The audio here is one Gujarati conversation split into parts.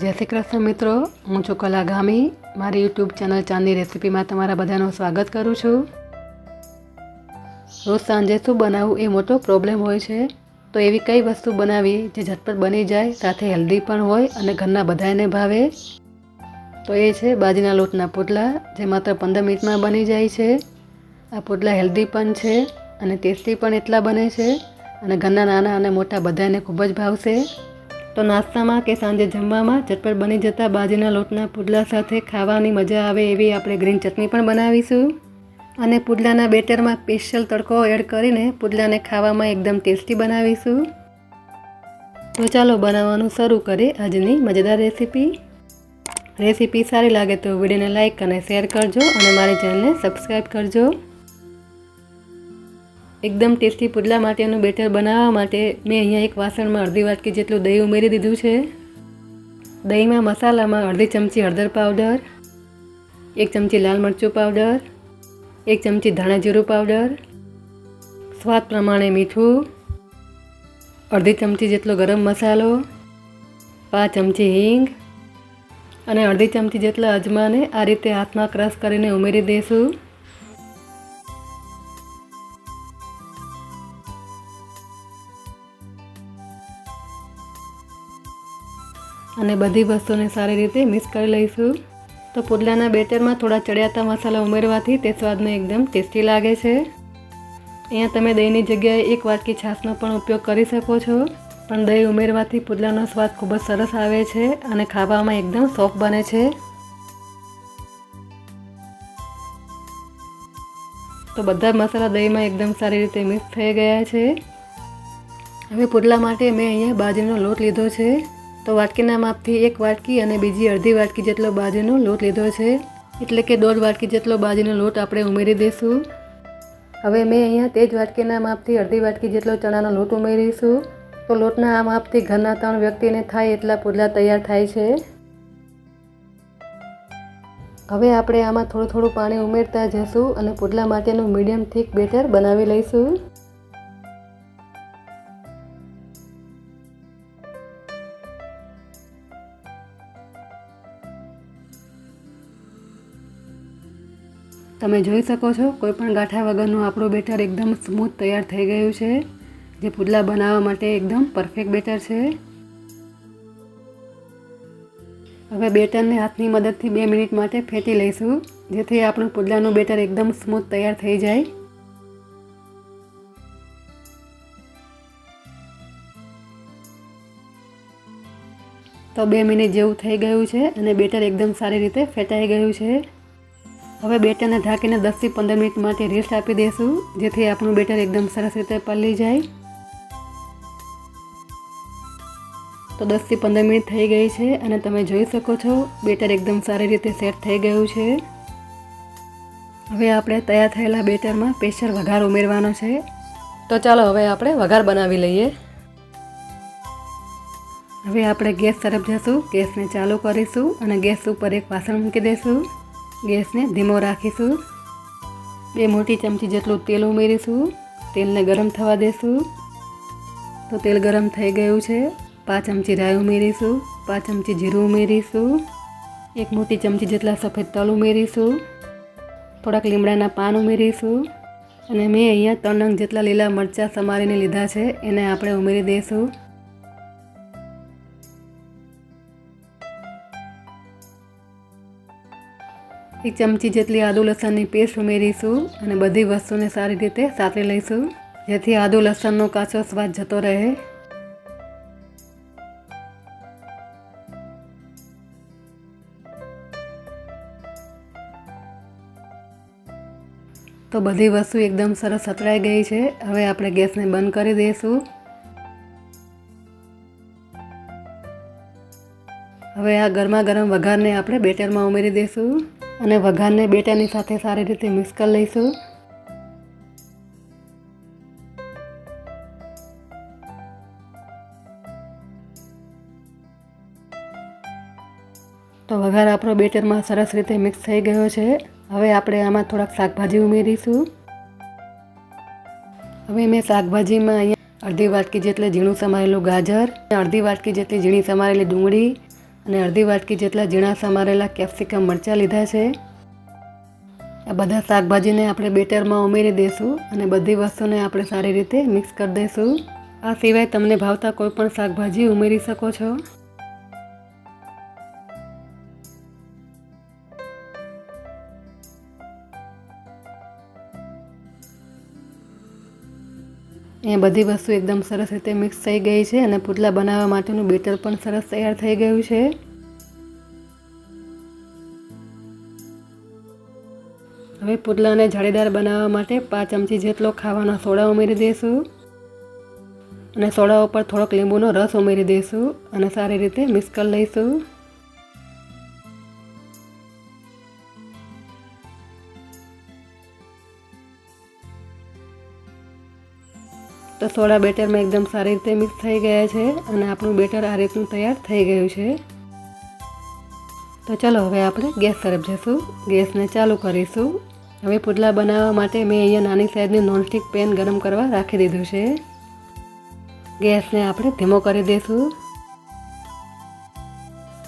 જય શ્રી કૃષ્ણ મિત્રો, હું છું કલા ગામી મારી યુટ્યુબ ચેનલ ચાંદની રેસિપીમાં તમારા બધાનું સ્વાગત કરું છું. રોજ સાંજે શું બનાવવું એ મોટો પ્રોબ્લેમ હોય છે, તો એવી કઈ વસ્તુ બનાવી જે ઝટપટ બની જાય, સાથે હેલ્ધી પણ હોય અને ઘરના બધાને ભાવે? તો એ છે બાજરીના લોટના પુડલા જે માત્ર પંદર મિનિટમાં બની જાય છે. આ પુડલા હેલ્ધી પણ છે અને ટેસ્ટી પણ એટલા બને છે અને ઘરના નાના અને મોટા બધાને ખૂબ જ ભાવશે. તો નાસ્તામાં કે સાંજે જમવામાં ઝટપટ બની જતા બાજરીના લોટના પુડલા સાથે ખાવાની મજા આવે એવી આપણે ગ્રીન ચટણી પણ બનાવીશું. અને પુડલાના બેટરમાં સ્પેશિયલ તડકો એડ કરીને પુડલાને ખાવામાં એકદમ ટેસ્ટી બનાવીશું. તો ચાલો બનાવવાનું શરૂ કરીએ આજની મજેદાર રેસીપી. રેસીપી સારી લાગે તો વિડીયોને લાઇક અને શેર કરજો અને મારી ચેનલને સબસ્ક્રાઈબ કરજો. એકદમ ટેસ્ટી પુડલા માટેનું બેટર બનાવવા માટે મેં અહીંયા એક વાસણમાં અડધી વાટકી જેટલું દહીં ઉમેરી દીધું છે. દહીંમાં મસાલામાં અડધી ચમચી હળદર પાવડર, એક ચમચી લાલ મરચું પાવડર, એક ચમચી ધાણા જીરું પાવડર, સ્વાદ પ્રમાણે મીઠું, અડધી ચમચી જેટલો ગરમ મસાલો, પાંચ ચમચી હિંગ અને અડધી ચમચી જેટલા અજમાને આ રીતે હાથમાં ક્રશ કરીને ઉમેરી દઈશું. અને બધી વસ્તુને સારી રીતે મિક્સ કરી લઈશું. તો પુડલાના બેટરમાં થોડા ચડિયાતા મસાલા ઉમેરવાથી તે સ્વાદને એકદમ ટેસ્ટી લાગે છે. અહીંયા તમે દહીંની જગ્યાએ એક વાટકી છાશનો પણ ઉપયોગ કરી શકો છો. પણ દહીં ઉમેરવાથી પુડલાનો સ્વાદ ખૂબ જ સરસ આવે છે અને ખાવામાં એકદમ સોફ્ટ બને છે. તો બધા મસાલા દહીંમાં એકદમ સારી રીતે મિક્સ થઈ ગયા છે. હવે પુડલા માટે મેં અહીંયા બાજરીનો લોટ લીધો છે. તો વાટકીના માપથી એક વાટકી અને બીજી અડધી વાટકી જેટલો બાજરીનો લોટ લીધો છે. એટલે કે દોઢ વાટકી જેટલો બાજરીનો લોટ આપણે ઉમેરી દઈશું. હવે મેં અહીંયા તે જ વાટકીના માપથી અડધી વાટકી જેટલો ચણાનો લોટ ઉમેરીશું. તો લોટના આ માપથી ઘરના ત્રણ વ્યક્તિને થાય એટલા પુડલા તૈયાર થાય છે. હવે આપણે આમાં થોડું થોડું પાણી ઉમેરતા જઈશું અને પુડલા માટેનું મીડિયમ થીક બેટર બનાવી લઈશું. તમે જોઈ શકો છો કોઈપણ ગાંઠા વગરનું આપણું બેટર એકદમ સ્મૂથ તૈયાર થઈ ગયું છે. જે પુડલા બનાવવા માટે એકદમ પરફેક્ટ બેટર છે. હવે બેટરને હાથની મદદથી બે મિનિટ માટે ફેંટી લઈશું, જેથી આપણું પુડલાનું બેટર એકદમ સ્મૂથ તૈયાર થઈ જાય. તો બે મિનિટ જેવું થઈ ગયું છે અને બેટર એકદમ સારી રીતે ફેટાઈ ગયું છે. હવે બેટરને ઢાંકીને દસથી પંદર મિનિટ માટે રેસ્ટ આપી દઈશું જેથી આપણું બેટર એકદમ સરસ રીતે પલળી જાય. તો દસથી પંદર મિનિટ થઈ ગઈ છે અને તમે જોઈ શકો છો, બેટર એકદમ સારી રીતે સેટ થઈ ગયું છે. હવે આપણે તૈયાર થયેલા બેટરમાં પ્રેશર વઘાર ઉમેરવાનો છે. તો ચાલો હવે આપણે વઘાર બનાવી લઈએ. હવે આપણે ગેસ તરફ જશું, ગેસને ચાલુ કરીશું અને ગેસ ઉપર એક વાસણ મૂકી દઈશું ગેસને ધીમો રાખીશું. બે મોટી ચમચી જેટલું તેલ ઉમેરીશું. તેલને ગરમ થવા દઈશું તો તેલ ગરમ થઈ ગયું છે. પાંચ ચમચી રાઈ ઉમેરીશું. પાંચ ચમચી જીરું ઉમેરીશું. એક મોટી ચમચી જેટલા સફેદ તલ ઉમેરીશું. થોડાક લીમડાના પાન ઉમેરીશું. અને મેં અહીંયા ત્રણ નંગ જેટલા લીલા મરચાં સમારીને લીધા છે, એને આપણે ઉમેરી દઈશું એક ચમચી જેટલી આદુ લસણની પેસ્ટ ઉમેરીશું અને બધી વસ્તુને સારી રીતે સાતરી લઈશું. જેથી આદુ લસણનો કાચો સ્વાદ જતો રહે. તો બધી વસ્તુ એકદમ સરસ સતરાઈ ગઈ છે. હવે આપણે ગેસને બંધ કરી દઈશું. હવે આ ગરમા ગરમ વઘારને આપણે બેટરમાં ઉમેરી દઈશું. અને વઘારને બેટરની સાથે સારી રીતે મિક્સ કરી લઈશું. તો વઘાર આપણો બેટરમાં સરસ રીતે મિક્સ થઈ ગયો છે. હવે આપણે આમાં થોડાક શાકભાજી ઉમેરીશું. હવે મેં શાકભાજીમાં અહીંયા અડધી વાટકી જેટલે ઝીણું સમારેલું ગાજર, અડધી વાટકી જેટલી ઝીણી સમારેલી ડુંગળી અને અડધી વાટકી જેટલા ઝીણા સમારેલા કેપ્સિકમ મરચાં લીધા છે. આ બધા શાકભાજીને આપણે બેટરમાં ઉમેરી દઈશું અને બધી વસ્તુને આપણે સારી રીતે મિક્સ કરી દઈશું. આ સિવાય તમને ભાવતા કોઈ પણ શાકભાજી ઉમેરી શકો છો. અહીંયા બધી વસ્તુ એકદમ સરસ રીતે મિક્સ થઈ ગઈ છે અને પુડલા બનાવવા માટેનું બેટર પણ સરસ તૈયાર થઈ ગયું છે. હવે પુડલાને જાળીદાર બનાવવા માટે પાંચ ચમચી જેટલો ખાવાનો સોડા ઉમેરી દઈશું અને સોડા ઉપર થોડોક લીંબુનો રસ ઉમેરી દઈશું અને સારી રીતે મિક્સ કરી લઈશું. તો સોડા બેટરમાં એકદમ સારી રીતે મિક્સ થઈ ગયા છે અને આપણું બેટર આ રીતનું તૈયાર થઈ ગયું છે. તો ચલો હવે આપણે ગેસ તરફ જઈશું. ગેસને ચાલુ કરીશું. હવે પુડલા બનાવવા માટે મેં અહીંયા નાની સાઈઝની નોનસ્ટિક પેન ગરમ કરવા રાખી દીધું છે. ગેસને આપણે ધીમો કરી દઈશું.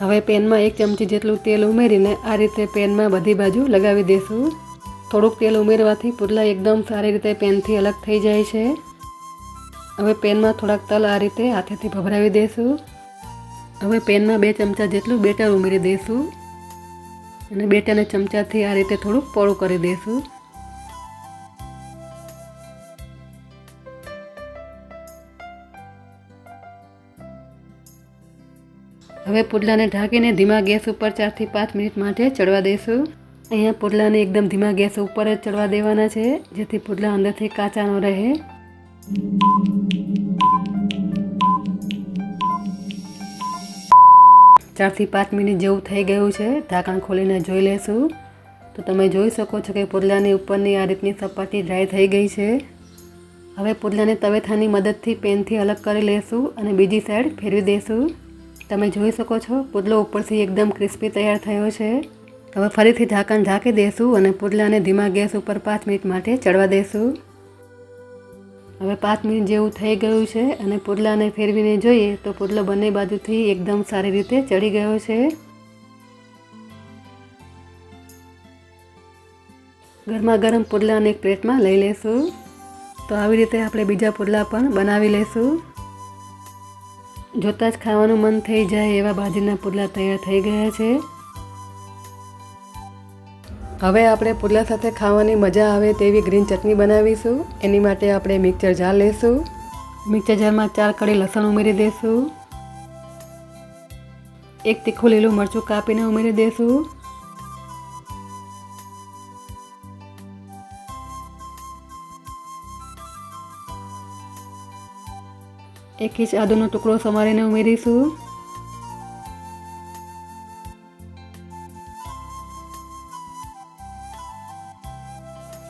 હવે પેનમાં એક ચમચી જેટલું તેલ ઉમેરીને આ રીતે પેનમાં બધી બાજુ લગાવી દઈશું. થોડુંક તેલ ઉમેરવાથી પુડલા એકદમ સારી રીતે પેનથી અલગ થઈ જાય છે. હવે પેનમાં થોડાક તલ આ રીતે હાથેથી ભભરાવી દઈશું હવે પેનમાં બે ચમચા જેટલું બેટર ઉમેરી દઈશું અને બેટરને ચમચાથી આ રીતે થોડુંક પોળું કરી દઈશું હવે પુડલાને ઢાંકીને ધીમા ગેસ ઉપર ચારથી પાંચ મિનિટ માટે ચડવા દઈશું અહીંયા પુડલાને એકદમ ધીમા ગેસ ઉપર જ ચડવા દેવાના છે, જેથી પુડલા અંદરથી કાચા ન રહે. ચારથી પાંચ મિનિટ જેવું થઈ ગયું છે. ઢાંકણ ખોલીને જોઈ લેશું. તો તમે જોઈ શકો છો કે પુરલાની ઉપરની આ રીતની સપાટી ડ્રાય થઈ ગઈ છે. હવે પુરલાને તવેથાની મદદથી પેનથી અલગ કરી લેશું અને બીજી સાઈડ ફેરવી દઈશું તમે જોઈ શકો છો પુરલો ઉપરથી એકદમ ક્રિસ્પી તૈયાર થયો છે. હવે ફરીથી ઢાંકણ ઢાંકી દઈશું અને પુરલાને ધીમા ગેસ ઉપર પાંચ મિનિટ માટે ચડવા દઈશું હવે પાંચ મિનિટ જેવું થઈ ગયું છે અને પુડલાને ફેરવીને જોઈએ તો પુડલો બંને બાજુથી એકદમ સારી રીતે ચડી ગયો છે. ગરમા ગરમ પુડલાને એક પ્લેટમાં લઈ લેશું. તો આવી રીતે આપણે બીજા પુડલા પણ બનાવી લઈશું જોતાં જ ખાવાનું મન થઈ જાય એવા બાજરીના પુડલા તૈયાર થઈ ગયા છે. હવે આપણે પુડલા સાથે ખાવાની મજા આવે તેવી ગ્રીન ચટણી બનાવીશું. એની માટે આપણે મિક્સર જાર લઈશું મિક્સર જારમાં ચાર કડી લસણ ઉમેરી દઈશું એક તીખું લીલું મરચું કાપીને ઉમેરી દઈશું એક ઇંચ આદુનો ટુકડો સમારીને ઉમેરીશું.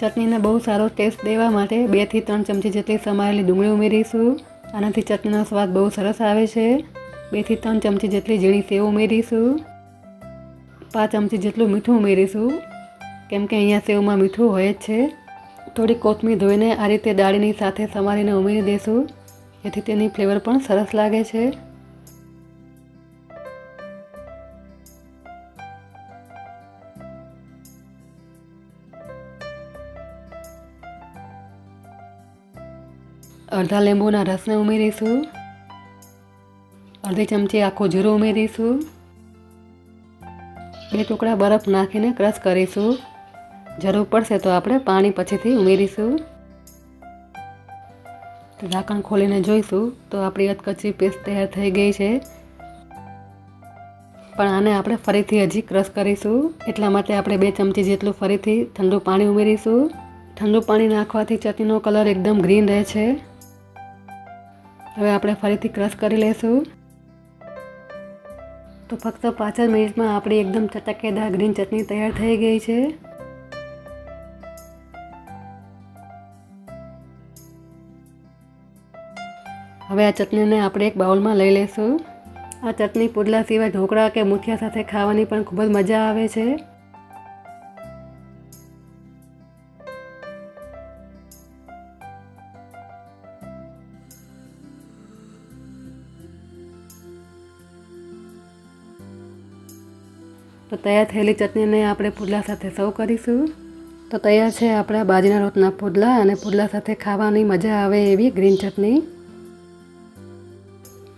ચટણીને બહુ સારો ટેસ્ટ દેવા માટે બેથી ત્રણ ચમચી જેટલી સમારેલી ડુંગળી ઉમેરીશું. આનાથી ચટણીનો સ્વાદ બહુ સરસ આવે છે. બેથી ત્રણ ચમચી જેટલી ઝીણી સેવ ઉમેરીશું. પાંચ ચમચી જેટલું મીઠું ઉમેરીશું. કેમ કે અહીંયા સેવમાં મીઠું હોય જ છે. થોડી કોથમીર ધોઈને આ રીતે દાળીની સાથે સમારીને ઉમેરી દઈશું જેથી તેની ફ્લેવર પણ સરસ લાગે છે. અડધા લીંબુના રસને ઉમેરીશું અડધી ચમચી આખું જીરું ઉમેરીશું બે ટુકડા બરફ નાખીને ક્રશ કરીશું. જરૂર પડશે તો આપણે પાણી પછીથી ઉમેરીશું. ઢાંકણ ખોલીને જોઈશું તો આપણી અધકચરી પેસ્ટ તૈયાર થઈ ગઈ છે. પણ આને આપણે ફરીથી હજી ક્રશ કરીશું. એટલા માટે આપણે બે ચમચી જેટલું ફરીથી ઠંડુ પાણી ઉમેરીશું. ઠંડુ પાણી નાખવાથી ચટણીનો કલર એકદમ ગ્રીન રહે છે. હવે આપણે ફરીથી ક્રશ કરી લઈશું. તો ફક્ત પાંચ મિનિટમાં આપણી એકદમ ચટકેદાર ગ્રીન ચટણી તૈયાર થઈ ગઈ છે. હવે આ ચટણીને આપણે એક બાઉલમાં લઈ લઈશું. આ ચટણી પુડલા સિવાય ઢોકળા કે મુઠિયા સાથે ખાવાની પણ ખૂબ જ મજા આવે છે. તૈયાર થયેલી ચટણીને આપણે પુડલા સાથે સર્વ કરીશું. તો તૈયાર છે આપણા બાજરીના લોટના પુડલા અને પુડલા સાથે ખાવાની મજા આવે એવી ગ્રીન ચટણી.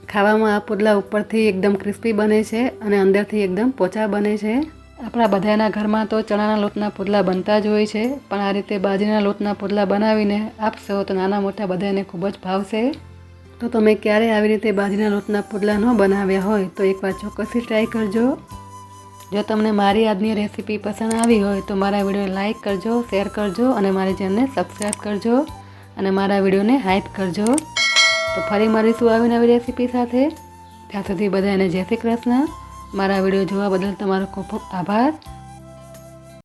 ખાવામાં આ પુડલા ઉપરથી એકદમ ક્રિસ્પી બને છે અને અંદરથી એકદમ પોચા બને છે. આપણા બધાના ઘરમાં તો ચણાના લોટના પુડલા બનતા જ હોય છે, પણ આ રીતે બાજરીના લોટના પુડલા બનાવીને આપશો તો નાના મોટા બધાને ખૂબ જ ભાવશે. તો તમે ક્યારે આવી રીતે બાજરીના લોટના પુડલા ન બનાવ્યા હોય તો એકવાર ચોક્કસથી ટ્રાય કરજો. જો તમને મારી આજની રેસીપી પસંદ આવી હોય તો મારા વિડીયોને લાઇક કરજો, શેર કરજો અને મારી ચેનલને સબસ્ક્રાઈબ કરજો અને મારા વિડીયોને હાઇપ કરજો. તો ફરી મળીશું આવી નવી રેસીપી સાથે. ત્યાં સુધી બધાને જય શ્રી કૃષ્ણ. મારા વીડિયો જોવા બદલ તમારો ખૂબ ખૂબ આભાર.